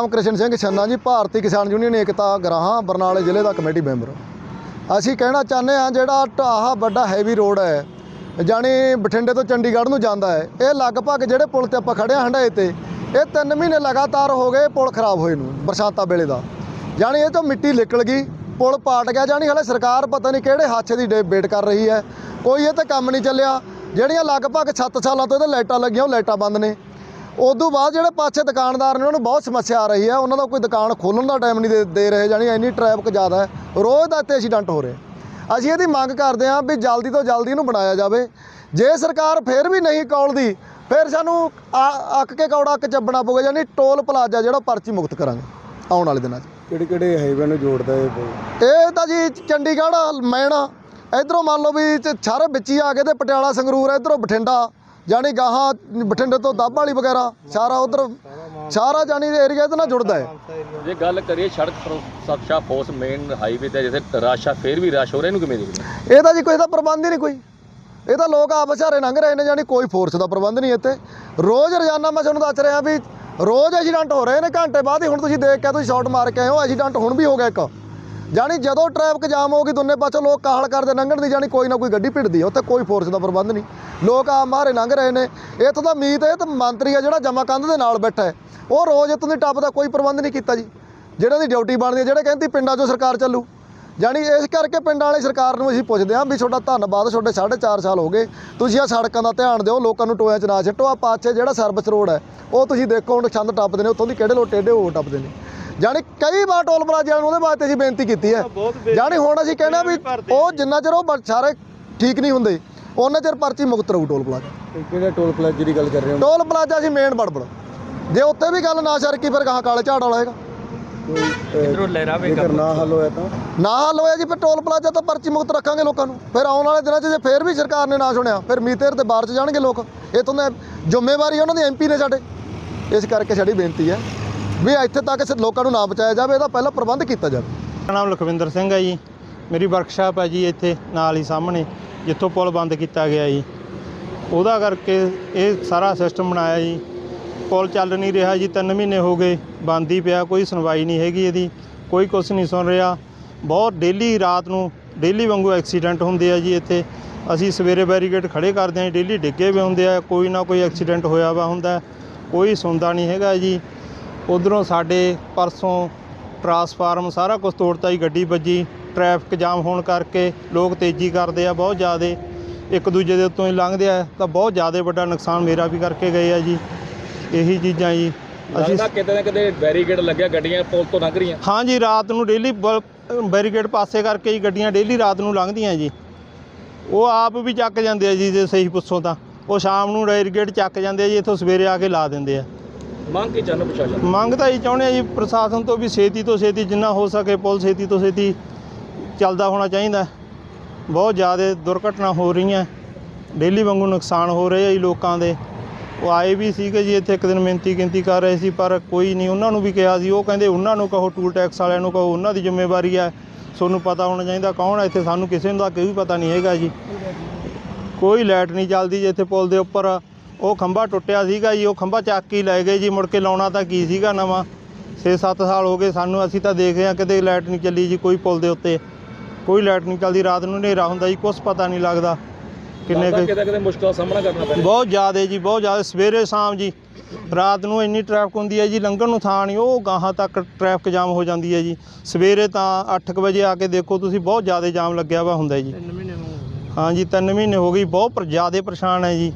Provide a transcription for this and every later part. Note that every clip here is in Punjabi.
ਨਾਮ ਕ੍ਰਿਸ਼ਨ ਸਿੰਘ ਛੰਨਾ ਜੀ, ਭਾਰਤੀ ਕਿਸਾਨ ਯੂਨੀਅਨ ਏਕਤਾ ਗਰਾਹਾਂ, ਬਰਨਾਲੇ ਜ਼ਿਲ੍ਹੇ ਦਾ ਕਮੇਟੀ ਮੈਂਬਰ। ਅਸੀਂ ਕਹਿਣਾ ਚਾਹੁੰਦੇ ਹਾਂ, ਜਿਹੜਾ ਢਾਹਾ ਵੱਡਾ ਹੈਵੀ ਰੋਡ ਹੈ, ਜਾਣੀ ਬਠਿੰਡੇ ਤੋਂ ਚੰਡੀਗੜ੍ਹ ਨੂੰ ਜਾਂਦਾ ਹੈ, ਇਹ ਲਗਭਗ ਜਿਹੜੇ ਪੁਲ ਤੇ ਆਪਾਂ ਖੜੇ ਹਾਂ ਹੰਡਾਏ ਤੇ, ਇਹ 3 ਮਹੀਨੇ ਲਗਾਤਾਰ ਹੋ ਗਏ ਪੁਲ ਖਰਾਬ ਹੋਏ ਨੂੰ, ਬਰਸਾਤਾਂ ਵੇਲੇ ਦਾ। ਜਾਣੀ ਇਹ ਤੋਂ ਮਿੱਟੀ ਨਿਕਲ ਗਈ, ਪੁਲ ਪਾਟ ਗਿਆ, ਜਾਣੀ ਹਲੇ ਸਰਕਾਰ ਪਤਾ ਨਹੀਂ ਕਿਹੜੇ ਹਾਦਸੇ ਦੀ ਡੇ- ਵੇਟ ਕਰ ਰਹੀ ਹੈ, ਕੋਈ ਇਹ ਤਾਂ ਕੰਮ ਨਹੀਂ ਚੱਲਿਆ। ਜਿਹੜੀਆਂ ਲਗਭਗ 7 ਸਾਲਾਂ ਤੋਂ ਇਹਦੇ ਲਾਈਟਾਂ ਲੱਗੀਆਂ, ਉਹ ਲਾਈਟਾਂ ਬੰਦ ਨੇ। ਉਦੋਂ ਬਾਅਦ ਜਿਹੜੇ ਪਾਸੇ ਦੁਕਾਨਦਾਰ ਨੇ ਉਹਨਾਂ ਨੂੰ ਬਹੁਤ ਸਮੱਸਿਆ ਆ ਰਹੀ ਹੈ। ਉਹਨਾਂ ਦਾ ਕੋਈ ਦੁਕਾਨ ਖੋਲ੍ਹਣ ਦਾ ਟਾਈਮ ਨਹੀਂ ਦੇ- ਰਹੇ ਜਾਣੀ ਇੰਨੀ ਟ੍ਰੈਫਿਕ ਜ਼ਿਆਦਾ ਹੈ। ਰੋਜ਼ ਦਾ ਇੱਥੇ ਐਕਸੀਡੈਂਟ ਹੋ ਰਹੇ। ਅਸੀਂ ਇਹਦੀ ਮੰਗ ਕਰਦੇ ਹਾਂ ਵੀ ਜਲਦੀ ਤੋਂ ਜਲਦੀ ਇਹਨੂੰ ਬਣਾਇਆ ਜਾਵੇ। ਜੇ ਸਰਕਾਰ ਫੇਰ ਵੀ ਨਹੀਂ ਕੌਲਦੀ ਫਿਰ ਸਾਨੂੰ ਅੱਕ ਕੇ ਕੌੜਾ ਅੱਕ ਚੱਬਣਾ ਪਊਗਾ ਯਾਨੀ ਟੋਲ ਪਲਾਜ਼ਾ ਜਿਹੜਾ ਪਰਚੀ ਮੁਕਤ ਕਰਾਂਗੇ ਆਉਣ ਵਾਲੇ ਦਿਨਾਂ 'ਚ। ਕਿਹੜੇ ਕਿਹੜੇ ਹਾਈਵੇ ਨੂੰ ਜੋੜਦਾ ਇਹ ਇਹ ਤਾਂ ਜੀ ਚੰਡੀਗੜ੍ਹ ਮੈਣਾ ਇਧਰੋਂ ਮੰਨ ਲਓ ਵੀ ਸਾਰੇ ਵਿੱਚ ਹੀ ਆ ਗਏ ਤੇ ਪਟਿਆਲਾ ਸੰਗਰੂਰ ਇਧਰੋਂ ਬਠਿੰਡਾ। ਜਾਣੀ ਗਾਹਾਂ ਬਠਿੰਡੇ ਤੋਂ ਦੱਬ ਵਾਲੀ ਵਗੈਰਾ ਸਾਰਾ ਉਧਰ ਸਾਰਾ ਜਾਣੀ ਏਰੀਆ ਇਹਦੇ ਨਾਲ ਜੁੜਦਾ ਹੈ। ਜੇ ਗੱਲ ਕਰੀਏ ਸੜਕ ਸੁਰੱਖਿਆ ਫੋਰਸ ਮੇਨ ਹਾਈਵੇ ਤੇ ਜਿੱਥੇ ਰਸ਼ ਫੇਰ ਵੀ ਰਸ਼ ਹੋ ਰਿਹਾ ਇਹਨੂੰ ਕਿਵੇਂ ਦੇਖਦੇ ਹੋ? ਇਹ ਤਾਂ ਜੀ ਕੋਈ ਦਾ ਪ੍ਰਬੰਧ ਹੀ ਨਹੀਂ ਕੋਈ। ਇਹ ਤਾਂ ਲੋਕ ਆਪ ਵਿਚਾਰੇ ਲੰਘ ਰਹੇ ਨੇ ਜਾਣੀ ਕੋਈ ਫੋਰਸ ਦਾ ਪ੍ਰਬੰਧ ਨਹੀਂ ਇੱਥੇ। ਰੋਜ਼ ਰੋਜ਼ਾਨਾ ਮੈਂ ਤੁਹਾਨੂੰ ਦੱਸ ਰਿਹਾ ਵੀ ਰੋਜ਼ ਐਕਸੀਡੈਂਟ ਹੋ ਰਹੇ ਨੇ ਘੰਟੇ ਬਾਅਦ ਹੀ ਹੁਣ ਤੁਸੀਂ ਦੇਖ ਕੇ ਤੁਸੀਂ ਸ਼ਾਟ ਮਾਰ ਕੇ ਆਏ ਹੋ ਐਕਸੀਡੈਂਟ ਹੁਣ ਵੀ ਹੋ ਗਿਆ ਇੱਕ। ਜਾਣੀ ਜਦੋਂ ਟ੍ਰੈਫਿਕ ਜਾਮ ਹੋ ਗਈ ਦੋਨੇ ਪਾਸੇ ਲੋਕ ਕਾਹਲ ਕਰਦੇ ਲੰਘਣ ਦੀ, ਜਾਣੀ ਕੋਈ ਨਾ ਕੋਈ ਗੱਡੀ ਭਿੜਦੀ ਹੈ ਉੱਥੇ ਕੋਈ ਫੋਰਸ ਦਾ ਪ੍ਰਬੰਧ ਨਹੀਂ। ਲੋਕ ਆਪ ਮਾਰੇ ਲੰਘ ਰਹੇ ਨੇ। ਇੱਥੋਂ ਦਾ ਉਮੀਦ ਇਹ ਤਾਂ ਮੰਤਰੀ ਆ ਜਿਹੜਾ ਜਮਾ ਕੰਧ ਦੇ ਨਾਲ ਬੈਠਾ ਹੈ। ਉਹ ਰੋਜ਼ ਇੱਥੋਂ ਦੀ ਟੱਪ ਦਾ ਕੋਈ ਪ੍ਰਬੰਧ ਨਹੀਂ ਕੀਤਾ ਜੀ। ਜਿਹੜਾ ਦੀ ਡਿਊਟੀ ਬਣਦੀ ਹੈ ਜਿਹੜੇ ਕਹਿੰਦੀ ਪਿੰਡਾਂ 'ਚੋਂ ਸਰਕਾਰ ਚੱਲੂ। ਜਾਣੀ ਇਸ ਕਰਕੇ ਪਿੰਡਾਂ ਵਾਲੀ ਸਰਕਾਰ ਨੂੰ ਅਸੀਂ ਪੁੱਛਦੇ ਹਾਂ ਵੀ ਤੁਹਾਡਾ ਧੰਨਵਾਦ, ਤੁਹਾਡੇ 4.5 ਸਾਲ ਹੋ ਗਏ। ਤੁਸੀਂ ਆ ਸੜਕਾਂ ਦਾ ਧਿਆਨ ਦਿਓ, ਲੋਕਾਂ ਨੂੰ ਟੋਇਆਂ 'ਚ ਨਾ ਛੱਟੋ ਆ ਪਾਛੇ ਜਿਹੜਾ ਸਰਵਿਸ ਰੋਡ ਹੈ, ਉਹ ਤੁਸੀਂ ਦੇਖੋ, ਹੁਣ ਛੰਦ ਟੱਪਦੇ ਨੇ, ਉੱਥੋਂ ਦੀ ਕਿਹੜੇ ਲੋਕ ਟੇਢੇ ਉਹ ਟੱਪਦੇ ਨੇ। ਜਾਣੀ ਕਈ ਵਾਰ ਟੋਲ ਪਲਾਜ਼ਿਆਂ ਨੂੰ ਉਹਦੇ ਵਾਸਤੇ ਅਸੀਂ ਬੇਨਤੀ ਕੀਤੀ ਹੈ। ਜਾਣੀ ਹੁਣ ਅਸੀਂ ਕਹਿੰਦੇ ਹਾਂ ਵੀ ਉਹ ਜਿੰਨਾ ਚਿਰ ਉਹ ਸਾਰੇ ਠੀਕ ਨਹੀਂ ਹੁੰਦੇ ਉਹਨਾਂ ਚਿਰ ਪਰਚੀ ਮੁਕਤ ਰਹੂ ਟੋਲ ਪਲਾਜ਼ਾ। ਕਿਹੜੇ ਟੋਲ ਪਲਾਜ਼ੇ ਦੀ ਗੱਲ ਕਰ ਰਹੇ ਹੋ? ਟੋਲ ਪਲਾਜ਼ਾ ਅਸੀਂ ਮੇਨ ਬੜਬੜ। ਜੇ ਉੱਥੇ ਵੀ ਗੱਲ ਨਾ ਸਰਕੀ ਫਿਰ ਕਹਾਂ ਕਾਲੇ ਝਾੜ ਵਾਲਾ ਹੈਗਾ। ਇਧਰੋਂ ਨਾ ਹੱਲ ਹੋਇਆ ਤਾਂ? ਨਾ ਹੱਲ ਹੋਇਆ ਜੀ ਫਿਰ ਟੋਲ ਪਲਾਜ਼ਾ ਤੋਂ ਪਰਚੀ ਮੁਕਤ ਰੱਖਾਂਗੇ ਲੋਕਾਂ ਨੂੰ। ਫਿਰ ਆਉਣ ਵਾਲੇ ਦਿਨਾਂ 'ਚ ਜੇ ਫੇਰ ਵੀ ਸਰਕਾਰ ਨੇ ਨਾ ਸੁਣਿਆ ਫਿਰ ਮੀਤੇਰ ਤੇ ਬਾਹਰ 'ਚ ਜਾਣਗੇ ਲੋਕ। ਇਹ ਤੋਂ ਜ਼ਿੰਮੇਵਾਰੀ ਉਹਨਾਂ ਦੀ ਐਮਪੀ ਨੇ ਸਾਡੇ। ਇਸ ਕਰਕੇ ਸਾਡੀ ਬੇਨਤੀ ਹੈ। ਵੀ ਇੱਥੇ ਤੱਕ ਸ- ਲੋਕਾਂ ਨੂੰ ਨਾ ਬਚਾਇਆ ਜਾਵੇ, ਇਹਦਾ ਪਹਿਲਾਂ ਪ੍ਰਬੰਧ ਕੀਤਾ ਜਾਵੇ। ਮੇਰਾ ਨਾਮ ਲਖਵਿੰਦਰ ਸਿੰਘ ਹੈ ਜੀ। ਮੇਰੀ ਵਰਕਸ਼ਾਪ ਹੈ ਜੀ ਇੱਥੇ, ਨਾਲ ਹੀ ਸਾਹਮਣੇ, ਜਿੱਥੋਂ ਪੁਲ ਬੰਦ ਕੀਤਾ ਗਿਆ ਜੀ। ਉਹਦਾ ਕਰਕੇ ਇਹ ਸਾਰਾ ਸਿਸਟਮ ਬਣਾਇਆ ਜੀ। ਪੁਲ ਚੱਲ ਨਹੀਂ ਰਿਹਾ ਜੀ 3 ਮਹੀਨੇ ਹੋ ਗਏ, ਬੰਦ ਹੀ ਪਿਆ, ਕੋਈ ਸੁਣਵਾਈ ਨਹੀਂ ਹੈਗੀ ਇਹਦੀ, ਕੋਈ ਕੁਝ ਨਹੀਂ ਸੁਣ ਰਿਹਾ। ਬਹੁਤ ਡੇਲੀ ਰਾਤ ਨੂੰ ਡੇਲੀ ਵਾਂਗੂ ਐਕਸੀਡੈਂਟ ਹੁੰਦੇ ਆ ਜੀ ਇੱਥੇ। ਅਸੀਂ ਸਵੇਰੇ ਬੈਰੀਕੇਡ ਖੜੇ ਕਰਦੇ ਹਾਂ ਡੇਲੀ ਡਿੱਗੇ ਵੀ ਹੁੰਦੇ ਆ, ਕੋਈ ਨਾ ਕੋਈ ਐਕਸੀਡੈਂਟ ਹੋਇਆ ਵਾ ਹੁੰਦਾ, ਕੋਈ ਸੁਣਦਾ ਨਹੀਂ ਹੈਗਾ ਜੀ। ਉਧਰੋਂ ਸਾਡੇ ਪਰਸੋਂ ਟਰਾਂਸਫਾਰਮ ਸਾਰਾ ਕੁਝ ਤੋੜਤਾ ਜੀ ਗੱਡੀ ਵੱਜੀ ਟ੍ਰੈਫਿਕ ਜਾਮ ਹੋਣ ਕਰਕੇ ਲੋਕ ਤੇਜ਼ੀ ਕਰਦੇ ਆ ਬਹੁਤ ਜ਼ਿਆਦੇ। ਇੱਕ ਦੂਜੇ ਦੇ ਉੱਤੋਂ ਹੀ ਲੰਘਦੇ ਆ ਤਾਂ ਬਹੁਤ ਜ਼ਿਆਦਾ ਵੱਡਾ ਨੁਕਸਾਨ ਮੇਰਾ ਵੀ ਕਰਕੇ ਗਏ ਆ ਜੀ। ਇਹੀ ਚੀਜ਼ਾਂ ਜੀ। ਅਸੀਂ ਲੱਗਦਾ ਕਿਤੇ ਨਾ ਕਿਤੇ ਬੈਰੀਕੇਡ ਲੱਗਿਆ ਗੱਡੀਆਂ ਪੁਲ ਤੋਂ ਲੰਘ ਰਹੀਆਂ। ਹਾਂ ਜੀ ਰਾਤ ਨੂੰ ਡੇਲੀ ਬੈਰੀਕੇਡ ਪਾਸੇ ਕਰਕੇ ਹੀ ਗੱਡੀਆਂ ਡੇਲੀ ਰਾਤ ਨੂੰ ਲੰਘਦੀਆਂ ਜੀ। ਉਹ ਆਪ ਵੀ ਚੱਕ ਜਾਂਦੇ ਆ ਜੀ ਜੇ ਸਹੀ ਪੁੱਛੋ ਤਾਂ। ਉਹ ਸ਼ਾਮ ਨੂੰ ਬੈਰੀਕੇਡ ਚੱਕ ਜਾਂਦੇ ਆ ਜੀ ਇੱਥੋਂ ਸਵੇਰੇ ਆ ਕੇ ਲਾ ਦਿੰਦੇ ਆ। ਮੰਗ ਕੀ ਚਾਹੁੰਦੇ ਪ੍ਰਸ਼ਾਸਨ ਮੰਗ ਤਾਂ ਇਹ ਚਾਹੁੰਦੇ ਆ ਜੀ, ਪ੍ਰਸ਼ਾਸਨ ਤੋਂ ਵੀ ਛੇਤੀ ਤੋਂ ਛੇਤੀ ਜਿੰਨਾ ਹੋ ਸਕੇ ਪੁਲ ਛੇਤੀ ਤੋਂ ਛੇਤੀ ਚੱਲਦਾ ਹੋਣਾ ਚਾਹੀਦਾ। ਬਹੁਤ ਜ਼ਿਆਦਾ ਦੁਰਘਟਨਾ ਹੋ ਰਹੀਆਂ। ਡੇਲੀ ਵਾਂਗੂ ਨੁਕਸਾਨ ਹੋ ਰਹੇ ਆ ਜੀ ਲੋਕਾਂ ਦੇ। ਉਹ ਆਏ ਵੀ ਸੀਗੇ ਜੀ, ਇੱਥੇ ਇੱਕ ਦਿਨ ਮਿਹਨਤੀ ਗਿਣਤੀ ਕਰ ਰਹੇ ਸੀ, ਪਰ ਕੋਈ ਨਹੀਂ, ਉਹਨਾਂ ਨੂੰ ਵੀ ਕਿਹਾ ਸੀ। ਉਹ ਕਹਿੰਦੇ, ਉਹਨਾਂ ਨੂੰ ਕਹੋ, ਟੂਲ ਟੈਕਸ ਵਾਲਿਆਂ ਨੂੰ ਕਹੋ, ਉਹਨਾਂ ਦੀ ਜ਼ਿੰਮੇਵਾਰੀ ਹੈ ਤੁਹਾਨੂੰ ਪਤਾ ਹੋਣਾ ਚਾਹੀਦਾ ਕੌਣ ਹੈ ਇੱਥੇ ਸਾਨੂੰ ਕਿਸੇ ਨੂੰ ਦਾ ਕੋਈ ਪਤਾ ਨਹੀਂ ਹੈਗਾ ਜੀ। ਕੋਈ ਲਾਈਟ ਨਹੀਂ ਚੱਲਦੀ ਜੀ ਇੱਥੇ ਪੁਲ ਦੇ ਉੱਪਰ। ਉਹ ਖੰਭਾ ਟੁੱਟਿਆ ਸੀਗਾ ਜੀ ਉਹ ਖੰਭਾ ਚੱਕ ਕੇ ਹੀ ਲੈ ਗਏ ਜੀ ਮੁੜ ਕੇ ਲਾਉਣਾ ਤਾਂ ਕੀ ਸੀਗਾ ਨਵਾਂ। 6-7 ਸਾਲ ਹੋ ਗਏ ਸਾਨੂੰ ਅਸੀਂ ਤਾਂ ਦੇਖ ਰਹੇ ਹਾਂ ਕਿਤੇ ਲਾਈਟ ਨਹੀਂ ਚੱਲੀ ਜੀ ਕੋਈ ਪੁਲ ਦੇ ਉੱਤੇ। ਕੋਈ ਲਾਈਟ ਨਹੀਂ ਚੱਲਦੀ ਰਾਤ ਨੂੰ ਹਨੇਰਾ ਹੁੰਦਾ ਜੀ ਕੁਛ ਪਤਾ ਨਹੀਂ ਲੱਗਦਾ ਕਿੰਨੇ ਕੁ ਕਿਤੇ ਕਿਤੇ ਮੁਸ਼ਕਲ ਦਾ ਸਾਹਮਣਾ ਕਰਨਾ ਪੈਣਾ ਬਹੁਤ ਜ਼ਿਆਦਾ ਜੀ ਬਹੁਤ ਜ਼ਿਆਦਾ। ਸਵੇਰੇ ਸ਼ਾਮ ਜੀ ਰਾਤ ਨੂੰ ਇੰਨੀ ਟ੍ਰੈਫਿਕ ਹੁੰਦੀ ਹੈ ਜੀ ਲੰਘਣ ਨੂੰ ਥਾਂ ਨਹੀਂ ਉਹ ਗਾਹਾਂ ਤੱਕ ਟ੍ਰੈਫਿਕ ਜਾਮ ਹੋ ਜਾਂਦੀ ਹੈ ਜੀ। ਸਵੇਰੇ ਤਾਂ 8:00 ਵਜੇ ਆ ਕੇ ਦੇਖੋ ਤੁਸੀਂ ਬਹੁਤ ਜ਼ਿਆਦਾ ਜਾਮ ਲੱਗਿਆ ਵਾ ਹੁੰਦਾ ਜੀ। ਹਾਂ ਜੀ 3 ਮਹੀਨੇ ਹੋ ਗਈ ਬਹੁਤ ਪਰ ਜ਼ਿਆਦਾ ਪਰੇਸ਼ਾਨ ਹੈ ਜੀ।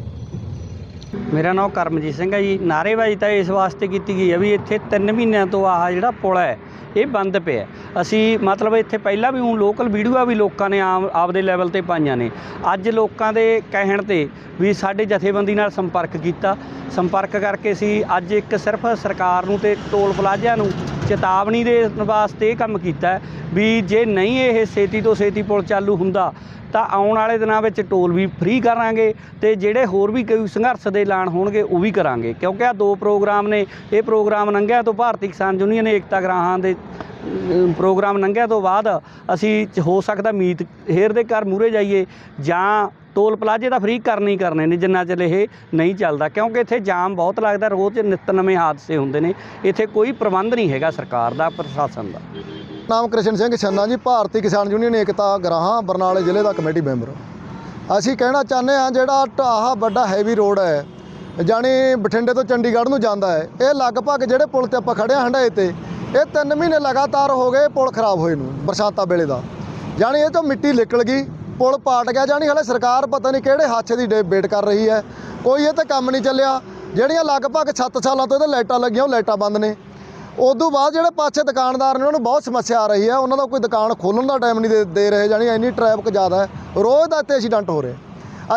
ਮੇਰਾ ਨਾਮ ਕਰਮਜੀਤ ਸਿੰਘ ਹੈ ਜੀ। ਨਾਅਰੇਬਾਜ਼ੀ ਤਾਂ ਇਸ ਵਾਸਤੇ ਕੀਤੀ ਗਈ ਹੈ ਵੀ ਇੱਥੇ 3 ਮਹੀਨਿਆਂ ਤੋਂ ਆਹ ਜਿਹੜਾ ਪੁਲ ਹੈ, ਇਹ ਬੰਦ ਪਿਆ ਅਸੀਂ ਮਤਲਬ ਇੱਥੇ ਪਹਿਲਾਂ ਵੀ ਉਹ ਲੋਕਲ ਵੀਡੀਓ ਵੀ ਲੋਕਾਂ ਨੇ ਆਮ ਆਪਦੇ ਲੈਵਲ ਤੇ ਪਾਈਆਂ ਨੇ। ਅੱਜ ਲੋਕਾਂ ਦੇ ਕਹਿਣ ਤੇ ਵੀ ਸਾਡੇ ਜਥੇਬੰਦੀ ਨਾਲ ਸੰਪਰਕ ਕੀਤਾ। ਸੰਪਰਕ ਕਰਕੇ ਅਸੀਂ ਅੱਜ ਇੱਕ ਸਿਰਫ ਸਰਕਾਰ ਨੂੰ ਤੇ ਟੋਲ ਪਲਾਜ਼ਿਆਂ ਨੂੰ ਚੇਤਾਵਨੀ ਦੇ ਵਾਸਤੇ ਇਹ ਕੰਮ ਕੀਤਾ ਵੀ ਜੇ ਨਹੀਂ ਇਹ ਛੇਤੀ ਤੋਂ ਛੇਤੀ ਪੁਲ ਚਾਲੂ ਹੁੰਦਾ, ਤਾਂ ਆਉਣ ਵਾਲੇ ਦਿਨਾਂ ਵਿੱਚ ਟੋਲ ਵੀ ਫ੍ਰੀ ਕਰਾਂਗੇ ਤੇ ਜਿਹੜੇ ਹੋਰ ਵੀ ਕੋਈ ਸੰਘਰਸ਼ ਦੇ ਐਲਾਨ ਹੋਣਗੇ, ਉਹ ਵੀ ਕਰਾਂਗੇ। ਕਿਉਂਕਿ ਆ ਦੋ ਪ੍ਰੋਗਰਾਮ ਨੇ, ਇਹ ਪ੍ਰੋਗਰਾਮ ਲੰਘਿਆ ਤੋਂ ਭਾਰਤੀ ਕਿਸਾਨ ਯੂਨੀਅਨ ਏਕਤਾ ਗ੍ਰਾਹਾਂ ਦੇ ਪ੍ਰੋਗਰਾਮ ਲੰਘਿਆ ਤੋਂ ਬਾਅਦ ਅਸੀਂ ਹੋ ਸਕਦਾ ਮੀਤ, ਹੇਰ ਦੇ ਘਰ ਮੂਰੇ ਜਾਈਏ ਜਾਂ ਟੋਲ ਪਲਾਜ਼ੇ ਤਾਂ ਫ੍ਰੀ ਕਰਨੇ ਹੀ ਕਰਨੇ ਨੇ, ਜਿੰਨਾ ਚਿਰ ਇਹ ਨਹੀਂ ਚੱਲਦਾ। ਕਿਉਂਕਿ ਇੱਥੇ ਜਾਮ ਬਹੁਤ ਲੱਗਦਾ, ਰੋਜ਼ ਨਿੱਤ ਨਵੇਂ ਹਾਦਸੇ ਹੁੰਦੇ ਨੇ। ਇੱਥੇ ਕੋਈ ਪ੍ਰਬੰਧ ਨਹੀਂ ਹੈਗਾ ਸਰਕਾਰ ਦਾ, ਪ੍ਰਸ਼ਾਸਨ ਦਾ। ਨਾਮ ਕ੍ਰਿਸ਼ਨ ਸਿੰਘ ਛੰਨਾ ਜੀ, ਭਾਰਤੀ ਕਿਸਾਨ ਯੂਨੀਅਨ ਏਕਤਾ ਗਰਾਹਾਂ, ਬਰਨਾਲੇ ਜ਼ਿਲ੍ਹੇ ਦਾ ਕਮੇਟੀ ਮੈਂਬਰ। ਅਸੀਂ ਕਹਿਣਾ ਚਾਹੁੰਦੇ ਹਾਂ, ਜਿਹੜਾ ਢਾਹਾ ਵੱਡਾ ਹੈਵੀ ਰੋਡ ਹੈ, ਜਾਣੀ ਬਠਿੰਡੇ ਤੋਂ ਚੰਡੀਗੜ੍ਹ ਨੂੰ ਜਾਂਦਾ ਹੈ, ਇਹ ਲਗਭਗ ਜਿਹੜੇ ਪੁਲ ਤੇ ਆਪਾਂ ਖੜੇ ਹਾਂ ਹੰਡਾਏ ਤੇ, ਇਹ 3 ਮਹੀਨੇ ਲਗਾਤਾਰ ਹੋ ਗਏ ਪੁਲ ਖਰਾਬ ਹੋਏ ਨੂੰ, ਬਰਸਾਤਾਂ ਵੇਲੇ ਦਾ। ਜਾਣੀ ਇਹ ਤੋਂ ਮਿੱਟੀ ਨਿਕਲ ਗਈ ਪੁਲ ਪਾਟ ਗਿਆ ਜਾਣੀ ਹਲੇ ਸਰਕਾਰ ਪਤਾ ਨਹੀਂ ਕਿਹੜੇ ਹਾਦਸੇ ਦੀ ਵੇਟ ਕਰ ਰਹੀ ਹੈ। ਕੋਈ ਇਹ ਤਾਂ ਕੰਮ ਨਹੀਂ ਚੱਲਿਆ। ਜਿਹੜੀਆਂ ਲਗਭਗ 7 ਸਾਲਾਂ ਤੋਂ ਇਹਦੇ ਲਾਈਟਾਂ ਲੱਗੀਆਂ, ਉਹ ਲਾਈਟਾਂ ਬੰਦ ਨੇ। ਉਦੋਂ ਬਾਅਦ ਜਿਹੜੇ ਪਾਛੇ ਦੁਕਾਨਦਾਰ ਨੇ, ਉਹਨਾਂ ਨੂੰ ਬਹੁਤ ਸਮੱਸਿਆ ਆ ਰਹੀ ਹੈ। ਉਹਨਾਂ ਦਾ ਕੋਈ ਦੁਕਾਨ ਖੋਲ੍ਹਣ ਦਾ ਟਾਈਮ ਨਹੀਂ ਦੇ ਦੇ ਰਹੇ, ਜਾਣੀ ਇੰਨੀ ਟ੍ਰੈਫਿਕ ਜ਼ਿਆਦਾ ਹੈ। ਰੋਜ਼ ਦਾ ਇੱਥੇ ਐਕਸੀਡੈਂਟ ਹੋ ਰਹੇ।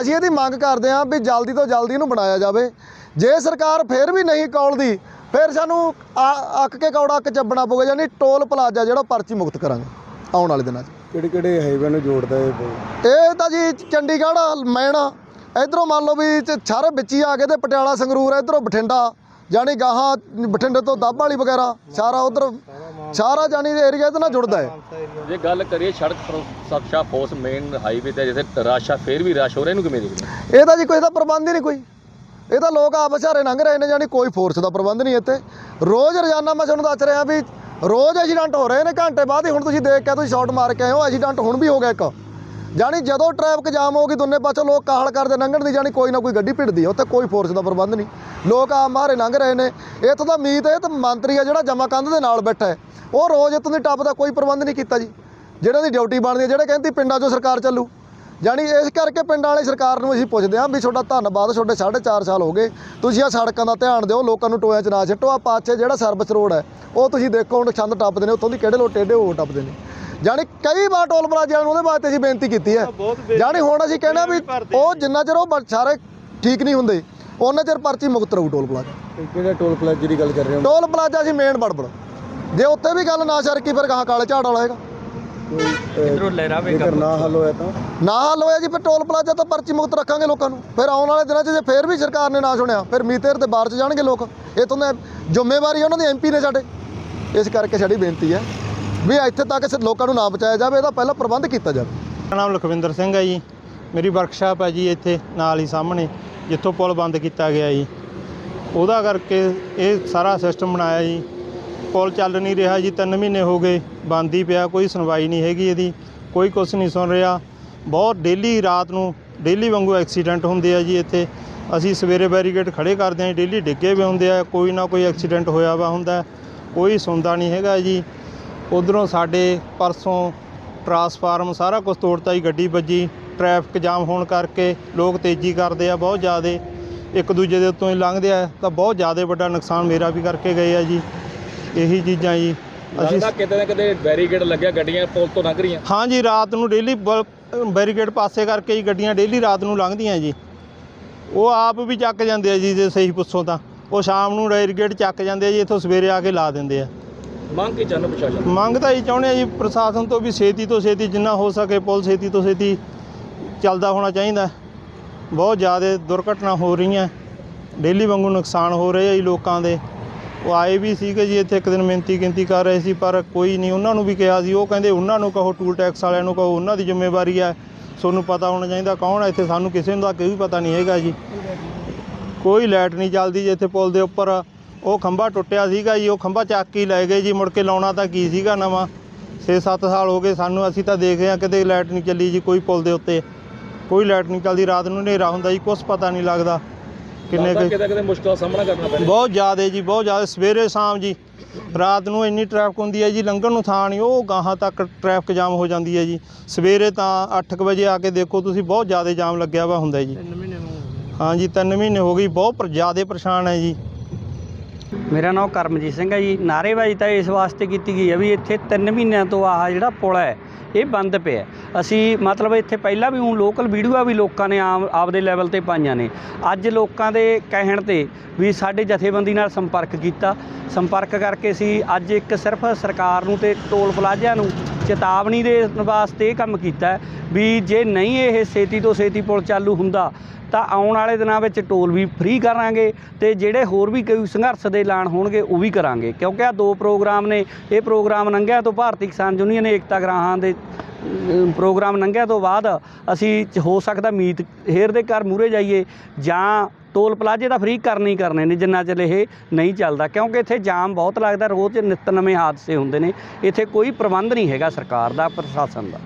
ਅਸੀਂ ਇਹਦੀ ਮੰਗ ਕਰਦੇ ਹਾਂ ਵੀ ਜਲਦੀ ਤੋਂ ਜਲਦੀ ਇਹਨੂੰ ਬਣਾਇਆ ਜਾਵੇ। ਜੇ ਸਰਕਾਰ ਫੇਰ ਵੀ ਨਹੀਂ ਕੌਲਦੀ, ਫਿਰ ਸਾਨੂੰ ਆ- ਅੱਕ ਕੇ ਕੌੜਾ ਅੱਕ ਚੱਬਣਾ ਪਊਗਾ ਯਾਨੀ ਟੋਲ ਪਲਾਜ਼ਾ ਜਿਹੜਾ ਪਰਚੀ ਮੁਕਤ ਕਰਾਂਗੇ, ਆਉਣ ਵਾਲੇ ਦਿਨਾਂ 'ਚ। ਕਿਹੜੇ ਕਿਹੜੇ ਹਾਈਵੇ ਨੂੰ ਜੋੜਦਾ ਇਹ ਪੁਲ? ਇਹ ਤਾਂ ਜੀ ਚੰਡੀਗੜ੍ਹ ਮੈਨ ਇਧਰੋਂ ਮੰਨ ਲਓ ਵੀ ਸਾਰੇ ਵਿੱਚ ਹੀ ਆ ਗਏ ਤੇ ਪਟਿਆਲਾ ਸੰਗਰੂਰ ਇਧਰੋਂ ਬਠਿੰਡਾ ਜਾਣੀ ਗਾਹਾਂ ਬਠਿੰਡੇ ਤੋਂ ਦੱਬ ਵਾਲੀ ਵਗੈਰਾ ਸਾਰਾ ਉਧਰ ਸਾਰਾ ਜਾਣੀ ਏਰੀਆ ਇਹਦੇ ਨਾਲ ਜੁੜਦਾ ਹੈ ਜੇ ਗੱਲ ਕਰੀਏ ਸੜਕ ਸੁਰੱਖਿਆ ਫੋਰਸ ਮੇਨ ਹਾਈਵੇ ਤੇ ਜਿੱਥੇ ਰਸ਼ ਆ ਫੇਰ ਵੀ ਰਸ਼ ਹੋ ਰਿਹਾ ਇਹਨੂੰ ਕਿਵੇਂ ਦੇਖਦੇ? ਇਹ ਤਾਂ ਜੀ ਕੋਈ ਦਾ ਪ੍ਰਬੰਧ ਹੀ ਨਹੀਂ ਕੋਈ ਇਹ ਤਾਂ ਲੋਕ ਆਪ ਵਿਚਾਰੇ ਲੰਘ ਰਹੇ ਨੇ ਜਾਣੀ ਕੋਈ ਫੋਰਸ ਦਾ ਪ੍ਰਬੰਧ ਨਹੀਂ ਇੱਥੇ ਰੋਜ਼ ਰੋਜ਼ਾਨਾ ਮੈਂ ਤੁਹਾਨੂੰ ਦੱਸ ਰਿਹਾ ਵੀ ਰੋਜ਼ ਐਕਸੀਡੈਂਟ ਹੋ ਰਹੇ ਨੇ, ਘੰਟੇ ਬਾਅਦ ਹੀ ਹੁਣ ਤੁਸੀਂ ਦੇਖ ਕੇ ਤੁਸੀਂ ਸ਼ਾਟ ਮਾਰ ਕੇ ਆਏ ਹੋ, ਐਕਸੀਡੈਂਟ ਹੁਣ ਵੀ ਹੋ ਗਿਆ ਇੱਕ। ਜਾਣੀ ਜਦੋਂ ਟ੍ਰੈਫਿਕ ਜਾਮ ਹੋ ਗਈ ਦੋਨੇ ਪਾਸੋਂ ਲੋਕ ਕਾਹਲ ਕਰਦੇ ਲੰਘਣ ਦੀ, ਜਾਣੀ ਕੋਈ ਨਾ ਕੋਈ ਗੱਡੀ ਭਿੜਦੀ ਹੈ ਉੱਥੇ ਕੋਈ ਫੋਰਸ ਦਾ ਪ੍ਰਬੰਧ ਨਹੀਂ। ਲੋਕ ਆਮ ਮਾਰੇ ਲੰਘ ਰਹੇ ਨੇ। ਇੱਥੋਂ ਦਾ ਮੀਤ ਇਹ ਤਾਂ ਮੰਤਰੀ ਆ ਜਿਹੜਾ ਜਮਾ ਕੰਧ ਦੇ ਨਾਲ ਬੈਠਾ ਹੈ। ਉਹ ਰੋਜ਼ ਇੱਥੋਂ ਦੀ ਟੱਪ ਦਾ ਕੋਈ ਪ੍ਰਬੰਧ ਨਹੀਂ ਕੀਤਾ ਜੀ। ਜਿਹੜੇ ਦੀ ਡਿਊਟੀ ਬਣਦੀ ਹੈ ਜਿਹੜੇ ਕਹਿੰਦੀ ਪਿੰਡਾਂ 'ਚੋਂ ਸਰਕਾਰ ਚੱਲੂ। ਜਾਣੀ ਇਸ ਕਰਕੇ ਪਿੰਡਾਂ ਵਾਲੀ ਸਰਕਾਰ ਨੂੰ ਅਸੀਂ ਪੁੱਛਦੇ ਹਾਂ ਵੀ ਤੁਹਾਡਾ ਧੰਨਵਾਦ ਤੁਹਾਡੇ 4.5 ਸਾਲ ਹੋ ਗਏ। ਤੁਸੀਂ ਆ ਸੜਕਾਂ ਦਾ ਧਿਆਨ ਦਿਓ ਲੋਕਾਂ ਨੂੰ ਟੋਇਆਂ 'ਚ ਨਾ ਛੱਟੋ ਆ ਪਾਛੇ ਜਿਹੜਾ ਸਰਵਿਸ ਰੋਡ ਹੈ ਉਹ ਤੁਸੀਂ ਦੇਖੋ ਹੁਣ ਛੰਦ ਟੱਪਦੇ ਨੇ ਉੱਥੋਂ ਦੀ ਕਿਹੜੇ ਲੋਟ ਟੇਢੇ ਹੋ ਟੱਪਦੇ ਨੇ। ਜਾਣੀ ਕਈ ਵਾਰ ਟੋਲ ਪਲਾਜ਼ਿਆਂ ਨੂੰ ਉਹਦੇ ਵਾਸਤੇ ਅਸੀਂ ਬੇਨਤੀ ਕੀਤੀ ਹੈ। ਜਾਣੀ ਹੁਣ ਅਸੀਂ ਕਹਿੰਦੇ ਹਾਂ ਵੀ ਉਹ ਜਿੰਨਾ ਚਿਰ ਉਹ ਸਾਰੇ ਠੀਕ ਨਹੀਂ ਹੁੰਦੇ ਉਹਨਾਂ ਚਿਰ ਪਰਚੀ ਮੁਕਤ ਰਹੂ ਟੋਲ ਪਲਾਜ਼ਾ। ਕਿਹੜਾ ਟੋਲ ਪਲਾਜ਼ੇ ਦੀ ਗੱਲ ਕਰ ਰਹੇ ਹੋ? ਟੋਲ ਪਲਾਜ਼ਾ ਅਸੀਂ ਮੇਨ ਬੜਬੜ। ਜੇ ਉੱਥੇ ਵੀ ਗੱਲ ਨਾ ਸਰਕੀ ਫਿਰ ਗਾਹਾਂ ਕਾਲੇ ਝਾੜ ਵਾਲਾ ਹੈਗਾ। ਇਧਰੋਂ ਲਹਿਰਾ ਜੇਕਰ ਨਾ ਹੱਲ ਹੋਇਆ ਤਾਂ? ਨਾ ਹੱਲ ਹੋਇਆ ਜੀ ਫਿਰ ਟੋਲ ਪਲਾਜ਼ਾ ਤੋਂ ਪਰਚੀ ਮੁਕਤ ਰੱਖਾਂਗੇ ਲੋਕਾਂ ਨੂੰ। ਫਿਰ ਆਉਣ ਵਾਲੇ ਦਿਨਾਂ 'ਚ ਜੇ ਫਿਰ ਵੀ ਸਰਕਾਰ ਨੇ ਨਾ ਸੁਣਿਆ ਫਿਰ ਮੀਤੇਰ ਤੇ ਬਾਹਰ 'ਚ ਜਾਣਗੇ ਲੋਕ। ਇਥੋਂ ਦੇ ਜ਼ਿੰਮੇਵਾਰੀ ਉਹਨਾਂ ਦੀ ਐਮਪੀ ਨੇ ਸਾਡੇ। ਇਸ ਕਰਕੇ ਸਾਡੀ ਬੇਨਤੀ ਹੈ ਵੀ ਇੱਥੇ ਤੱਕ ਲੋਕਾਂ ਨੂੰ ਨਾ ਬਚਾਇਆ ਜਾਵੇ ਇਹਦਾ ਪਹਿਲਾਂ ਪ੍ਰਬੰਧ ਕੀਤਾ ਜਾਵੇ। ਮੇਰਾ ਨਾਮ ਲਖਵਿੰਦਰ ਸਿੰਘ ਹੈ ਜੀ। ਮੇਰੀ ਵਰਕਸ਼ਾਪ ਹੈ ਜੀ ਇੱਥੇ ਨਾਲ ਹੀ ਸਾਹਮਣੇ ਜਿੱਥੋਂ ਪੁਲ ਬੰਦ ਕੀਤਾ ਗਿਆ ਜੀ। ਉਹਦਾ ਕਰਕੇ ਇਹ ਸਾਰਾ ਸਿਸਟਮ ਬਣਾਇਆ ਜੀ। ਪੁਲ ਚੱਲ ਨਹੀਂ ਰਿਹਾ ਜੀ 3 ਮਹੀਨੇ ਹੋ ਗਏ ਬੰਦ ਹੀ ਪਿਆ, ਕੋਈ ਸੁਣਵਾਈ ਨਹੀਂ ਹੈਗੀ ਇਹਦੀ, ਕੋਈ ਕੁਝ ਨਹੀਂ ਸੁਣ ਰਿਹਾ। ਬਹੁਤ ਡੇਲੀ ਰਾਤ ਨੂੰ ਡੇਲੀ ਵਾਂਗੂ ਐਕਸੀਡੈਂਟ ਹੁੰਦੇ ਆ ਜੀ ਇੱਥੇ। ਅਸੀਂ ਸਵੇਰੇ ਬੈਰੀਕੇਡ ਖੜੇ ਕਰਦੇ ਹਾਂ ਡੇਲੀ ਡਿੱਗੇ ਵੀ ਹੁੰਦੇ ਆ, ਕੋਈ ਨਾ ਕੋਈ ਐਕਸੀਡੈਂਟ ਹੋਇਆ ਵਾ ਹੁੰਦਾ, ਕੋਈ ਸੁਣਦਾ ਨਹੀਂ ਹੈਗਾ ਜੀ। ਉਧਰੋਂ ਸਾਡੇ ਪਰਸੋਂ ਟਰਾਂਸਫਾਰਮ ਸਾਰਾ ਕੁਝ ਤੋੜਤਾ ਜੀ, ਗੱਡੀ ਵੱਜੀ ਟ੍ਰੈਫਿਕ ਜਾਮ ਹੋਣ ਕਰਕੇ ਲੋਕ ਤੇਜ਼ੀ ਕਰਦੇ ਆ, ਬਹੁਤ ਜ਼ਿਆਦਾ। ਇੱਕ ਦੂਜੇ ਦੇ ਉੱਤੋਂ ਹੀ ਲੰਘਦੇ ਆ, ਤਾਂ ਬਹੁਤ ਜ਼ਿਆਦਾ ਵੱਡਾ ਨੁਕਸਾਨ ਮੇਰਾ ਵੀ ਕਰਕੇ ਗਏ ਆ ਜੀ। ਇਹੀ ਚੀਜ਼ਾਂ ਜੀ। ਅਸੀਂ ਲੱਗਦਾ ਕਿਤੇ ਨਾ ਕਿਤੇ ਬੈਰੀਕੇਡ ਲੱਗਿਆ ਗੱਡੀਆਂ ਪੁਲ ਤੋਂ ਲੰਘ ਰਹੀਆਂ। ਹਾਂ ਜੀ ਰਾਤ ਨੂੰ ਡੇਲੀ ਬੈਰੀਕੇਡ ਪਾਸੇ ਕਰਕੇ ਹੀ ਗੱਡੀਆਂ ਡੇਲੀ ਰਾਤ ਨੂੰ ਲੰਘਦੀਆਂ ਜੀ। ਉਹ ਆਪ ਵੀ ਚੱਕ ਜਾਂਦੇ ਆ ਜੀ ਜੇ ਸਹੀ ਪੁੱਛੋ ਤਾਂ। ਉਹ ਸ਼ਾਮ ਨੂੰ ਬੈਰੀਕੇਡ ਚੱਕ ਜਾਂਦੇ ਆ ਜੀ ਇੱਥੋਂ ਸਵੇਰੇ ਆ ਕੇ ਲਾ ਦਿੰਦੇ ਆ। ਮੰਗ ਕੀ ਚਾਹੁੰਦੇ ਪ੍ਰਸ਼ਾਸਨ ਮੰਗ ਤਾਂ ਇਹ ਚਾਹੁੰਦੇ ਆ ਜੀ ਪ੍ਰਸ਼ਾਸਨ ਤੋਂ ਵੀ ਛੇਤੀ ਤੋਂ ਛੇਤੀ ਜਿੰਨਾ ਹੋ ਸਕੇ ਪੁਲ ਛੇਤੀ ਤੋਂ ਛੇਤੀ ਚੱਲਦਾ ਹੋਣਾ ਚਾਹੀਦਾ। ਬਹੁਤ ਜ਼ਿਆਦਾ ਦੁਰਘਟਨਾ ਹੋ ਰਹੀਆਂ। ਡੇਲੀ ਵਾਂਗੂ ਨੁਕਸਾਨ ਹੋ ਰਹੇ ਆ ਜੀ ਲੋਕਾਂ ਦੇ। ਉਹ ਆਏ ਵੀ ਸੀਗੇ ਜੀ, ਇੱਥੇ ਇੱਕ ਦਿਨ ਮਿਹਨਤੀ ਗਿਣਤੀ ਕਰ ਰਹੇ ਸੀ, ਪਰ ਕੋਈ ਨਹੀਂ, ਉਹਨਾਂ ਨੂੰ ਵੀ ਕਿਹਾ ਸੀ, ਉਹ ਕਹਿੰਦੇ ਉਹਨਾਂ ਨੂੰ ਕਹੋ ਟੂਲ ਟੈਕਸ ਵਾਲਿਆਂ ਨੂੰ ਕਹੋ, ਉਹਨਾਂ ਦੀ ਜ਼ਿੰਮੇਵਾਰੀ ਹੈ ਤੁਹਾਨੂੰ ਪਤਾ ਹੋਣਾ ਚਾਹੀਦਾ ਕੌਣ ਹੈ, ਇੱਥੇ ਸਾਨੂੰ ਕਿਸੇ ਨੂੰ ਤਾਂ ਕੋਈ ਪਤਾ ਨਹੀਂ ਹੈਗਾ ਜੀ। ਕੋਈ ਲਾਈਟ ਨਹੀਂ ਚੱਲਦੀ ਜੀ ਇੱਥੇ ਪੁਲ ਦੇ ਉੱਪਰ, ਉਹ ਖੰਭਾ ਟੁੱਟਿਆ ਸੀਗਾ ਜੀ, ਉਹ ਖੰਭਾ ਚੱਕ ਕੇ ਹੀ ਲੈ ਗਏ ਜੀ, ਮੁੜ ਕੇ ਲਾਉਣਾ ਤਾਂ ਕੀ ਸੀਗਾ ਨਵਾਂ। 6-7 ਸਾਲ ਹੋ ਗਏ ਸਾਨੂੰ, ਅਸੀਂ ਤਾਂ ਦੇਖ ਰਹੇ ਹਾਂ ਕਿਤੇ ਲਾਈਟ ਨਹੀਂ ਚੱਲੀ ਜੀ ਕੋਈ ਪੁਲ ਦੇ ਉੱਤੇ। ਕੋਈ ਲਾਈਟ ਨਹੀਂ ਚੱਲਦੀ, ਰਾਤ ਨੂੰ ਹਨੇਰਾ ਹੁੰਦਾ ਜੀ, ਕੁਛ ਪਤਾ ਨਹੀਂ ਲੱਗਦਾ। ਕਿੰਨੇ ਕੁ ਕਿਤੇ ਕਿਤੇ ਮੁਸ਼ਕਲ ਦਾ ਸਾਹਮਣਾ ਕਰਨਾ ਪੈ ਰਿਹਾ ਬਹੁਤ ਜ਼ਿਆਦਾ ਜੀ ਬਹੁਤ ਜ਼ਿਆਦਾ। ਸਵੇਰੇ ਸ਼ਾਮ ਜੀ ਰਾਤ ਨੂੰ ਇੰਨੀ ਟ੍ਰੈਫਿਕ ਹੁੰਦੀ ਹੈ ਜੀ ਲੰਘਣ ਨੂੰ ਥਾਂ ਨਹੀਂ ਉਹ ਗਾਹਾਂ ਤੱਕ ਟ੍ਰੈਫਿਕ ਜਾਮ ਹੋ ਜਾਂਦੀ ਹੈ ਜੀ। ਸਵੇਰੇ ਤਾਂ 8:00 ਵਜੇ ਆ ਕੇ ਦੇਖੋ ਤੁਸੀਂ ਬਹੁਤ ਜ਼ਿਆਦਾ ਜਾਮ ਲੱਗਿਆ ਵਾ ਹੁੰਦਾ ਜੀ। ਹਾਂ ਜੀ 3 ਮਹੀਨੇ ਹੋ ਗਈ ਬਹੁਤ ਪਰ- ਜ਼ਿਆਦਾ ਪਰੇਸ਼ਾਨ ਹੈ ਜੀ। ਮੇਰਾ ਨਾਮ ਕਰਮਜੀਤ ਸਿੰਘ ਹੈ ਜੀ। ਨਾਅਰੇਬਾਜ਼ੀ ਤਾਂ ਇਸ ਵਾਸਤੇ ਕੀਤੀ ਗਈ ਹੈ ਵੀ ਇੱਥੇ 3 ਮਹੀਨਿਆਂ ਤੋਂ ਆਹ ਜਿਹੜਾ ਪੁਲ ਹੈ ਇਹ ਬੰਦ ਪਿਆ। ਅਸੀਂ ਮਤਲਬ ਇੱਥੇ ਪਹਿਲਾਂ ਵੀ ਹੁਣ ਲੋਕਲ ਵੀਡੀਓ ਵੀ ਲੋਕਾਂ ਨੇ ਆਮ ਆਪਦੇ ਲੈਵਲ ਤੇ ਪਾਈਆਂ ਨੇ। ਅੱਜ ਲੋਕਾਂ ਦੇ ਕਹਿਣ ਤੇ ਵੀ ਸਾਡੇ ਜਥੇਬੰਦੀ ਨਾਲ ਸੰਪਰਕ ਕੀਤਾ। ਸੰਪਰਕ ਕਰਕੇ ਅਸੀਂ ਅੱਜ ਇੱਕ ਸਿਰਫ ਸਰਕਾਰ ਨੂੰ ਤੇ ਟੋਲ ਪਲਾਜ਼ਿਆਂ ਨੂੰ ਚੇਤਾਵਨੀ ਦੇ ਵਾਸਤੇ ਇਹ ਕੰਮ ਕੀਤਾ ਵੀ ਜੇ ਨਹੀਂ ਇਹ ਛੇਤੀ ਤੋਂ ਛੇਤੀ ਪੁਲ ਚਾਲੂ ਹੁੰਦਾ, ਤਾਂ ਆਉਣ ਵਾਲੇ ਦਿਨਾਂ ਵਿੱਚ ਟੋਲ ਵੀ ਫ੍ਰੀ ਕਰਾਂਗੇ ਤੇ ਜਿਹੜੇ ਹੋਰ ਵੀ ਕੋਈ ਸੰਘਰਸ਼ ਦੇ ਐਲਾਨ ਹੋਣਗੇ, ਉਹ ਵੀ ਕਰਾਂਗੇ। ਕਿਉਂਕਿ ਆ ਦੋ ਪ੍ਰੋਗਰਾਮ ਨੇ, ਇਹ ਪ੍ਰੋਗਰਾਮ ਲੰਘਿਆ ਤੋਂ ਭਾਰਤੀ ਕਿਸਾਨ ਯੂਨੀਅਨ ਏਕਤਾ ਗ੍ਰਾਹਾਂ ਦੇ ਪ੍ਰੋਗਰਾਮ ਲੰਘਿਆ ਤੋਂ ਬਾਅਦ ਅਸੀਂ ਹੋ ਸਕਦਾ ਮੀਤ, ਹੇਰ ਦੇ ਘਰ ਮੂਰੇ ਜਾਈਏ ਜਾਂ ਟੋਲ ਪਲਾਜ਼ੇ ਤਾਂ ਫ੍ਰੀ ਕਰਨੇ ਹੀ ਕਰਨੇ ਨੇ, ਜਿੰਨਾ ਚਿਰ ਇਹ ਨਹੀਂ ਚੱਲਦਾ, ਕਿਉਂਕਿ ਇੱਥੇ ਜਾਮ ਬਹੁਤ ਲੱਗਦਾ, ਰੋਜ਼ ਨਿੱਤ ਨਵੇਂ ਹਾਦਸੇ ਹੁੰਦੇ ਨੇ, ਇੱਥੇ ਕੋਈ ਪ੍ਰਬੰਧ ਨਹੀਂ ਹੈਗਾ ਸਰਕਾਰ ਦਾ, ਪ੍ਰਸ਼ਾਸਨ ਦਾ।